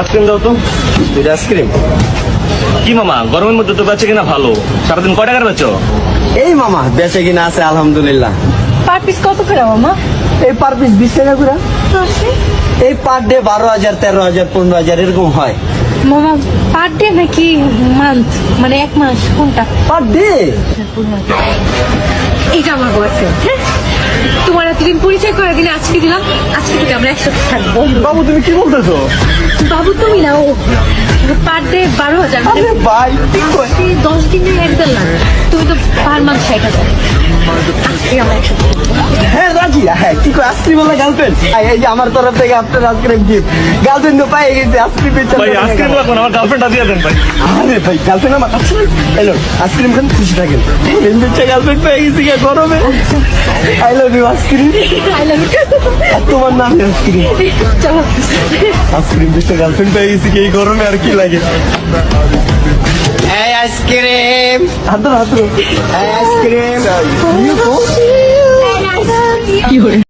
Ice cream দাও তো। দুইটা আইসক্রিম কি মামা গরমের মধ্যে তো বেচে কিনা ভালো। সারাদিন কয় টাকার বেচো? এই মামা বেঁচে কিনা আছে আলহামদুলিল্লাহ। পার পিস কত করে মামা? এই পার পিস বিশ টাকা করে। এই পার ডে বারো হাজার তেরো হাজার পনেরো হাজার এরকম হয়। মামা পার ডে নাকি মান্থ মানে এক মাস কোনটা? পার ডে এটা আমার বয়ফ্রেন্ড হ্যাঁ তোমার এতদিন পরিচয় করে দিলে আজকে দিলাম আজকে থেকে আমরা একসাথে থাকব। বাবু তুমি কি বলতেছো? বাবু তুমি না ও পার ডে বারো হাজার মানে ভাই দশ দিনে এক দেড় লাখ তুমি তো পার মান্থ ষাট হাজার আজকে আমরা থাকব। হ্যাঁ কি কয় আইসক্রিম বলে গার্লফ্রেন্ড এই যে আমার তরফ থেকে আপনার আইসক্রিম গিফট গার্লফ্রেন্ড তো পাই গেছে আইসক্রিম ভাই আইসক্রিম রাখুন আমার গার্লফ্রেন্ডটা দিয়ে দেন ভাই। আরে ভাই গার্লফ্রেন্ড আমার কাছে এলো আইসক্রিম খান খুশি থাকেন। গার্লফ্রেন্ড পেয়ে গেছি গা গরমে। I love you ice cream. Love you. আর তোমার নাম আইসক্রিম? চলো। আইসক্রিম দিতে গার্লফ্রেন্ড পেয়ে গেছি কি এই গরমে আর কি লাগে? এই আইসক্রিম। হাত হাত এই আইসক্রিম। কি করে